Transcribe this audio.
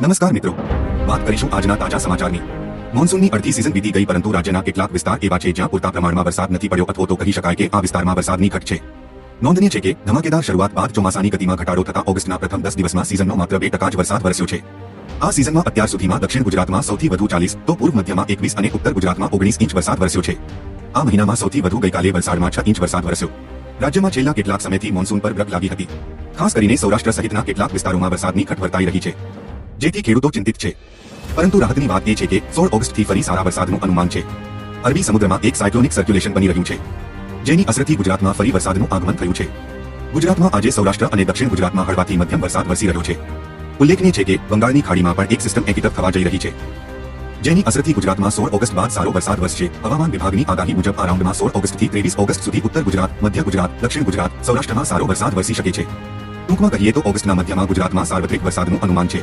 નમસ્કાર મિત્રો. વાત કરીશું આજના તાજા સમાચારની. મોન્સૂનની અડધી સિઝન વીતી ગઈ પરંતુ રાજ્યના કેટલાક વિસ્તાર એવા છે જ્યાં પૂરતા પ્રમાણમાં વરસાદ નથી પડ્યો અથવા તો કહી શકાય કે આ વિસ્તારમાં વરસાદની ઘટ છે. નોંધનીય છે કે ધમાકેદાર શરૂઆત બાદ ચોમાસાની ગતિમાં ઘટાડો થતા ઓગસ્ટના પ્રથમ દસ દિવસમાં સિઝનનો માત્ર બે ટકા જ વરસાદ વરસ્યો છે. આ સિઝનમાં અત્યાર સુધીમાં દક્ષિણ ગુજરાતમાં સૌથી વધુ ચાલીસ, તો પૂર્વ મધ્યમાં એકવીસ અને ઉત્તર ગુજરાતમાં ઓગણીસ ઇંચ વરસાદ વરસ્યો છે. આ મહિનામાં સૌથી વધુ ગઈકાલે વલસાડમાં છ ઇંચ વરસાદ વરસ્યો. રાજ્યમાં છેલ્લા કેટલાક સમયથી મોન્સૂન પર બ્રક લાગી હતી. ખાસ કરીને સૌરાષ્ટ્ર સહિતના કેટલાક વિસ્તારોમાં વરસાદની ઘટ વર્તાઈ રહી છે. જેથી ખેડૂતો ચિંતિત છે. પરંતુ રાહતની વાત એ છે કે સોળ ઓગસ્ટથી ફરી સારા વરસાદનું અનુમાન છે. અરબી સમુદ્રમાં એક સાયક્લોનિક સર્ક્યુલેશન બની રહ્યું છે, જેની અસરથી ગુજરાતમાં ફરી વરસાદનું આગમન થયું છે. ગુજરાતમાં આજે સૌરાષ્ટ્ર અને દક્ષિણ ગુજરાતમાં હળવાથી મધ્યમ વરસાદ વરસી રહ્યો છે. ઉલ્લેખનીય છે કે બંગાળની ખાડીમાં પણ એક સિસ્ટમ એકીકૃત થવા જઈ રહી છે. જેની અસરથી ગુજરાતમાં સોળ ઓગસ્ટ બાદ સારો વરસાદ વરસશે. હવામાન વિભાગની આગાહી મુજબ આ રાઉન્ડમાં સોળ ઓગસ્ટથી ત્રેવીસ ઓગસ્ટ સુધી ઉત્તર ગુજરાત, મધ્ય ગુજરાત, દક્ષિણ ગુજરાત, સૌરાષ્ટ્રમાં સારો વરસાદ વરસી શકે છે. ટૂંકમાં કહીએ તો ઓગસ્ટના મધ્યમાં ગુજરાતમાં સાર્વત્રિક વરસાદનું અનુમાન છે.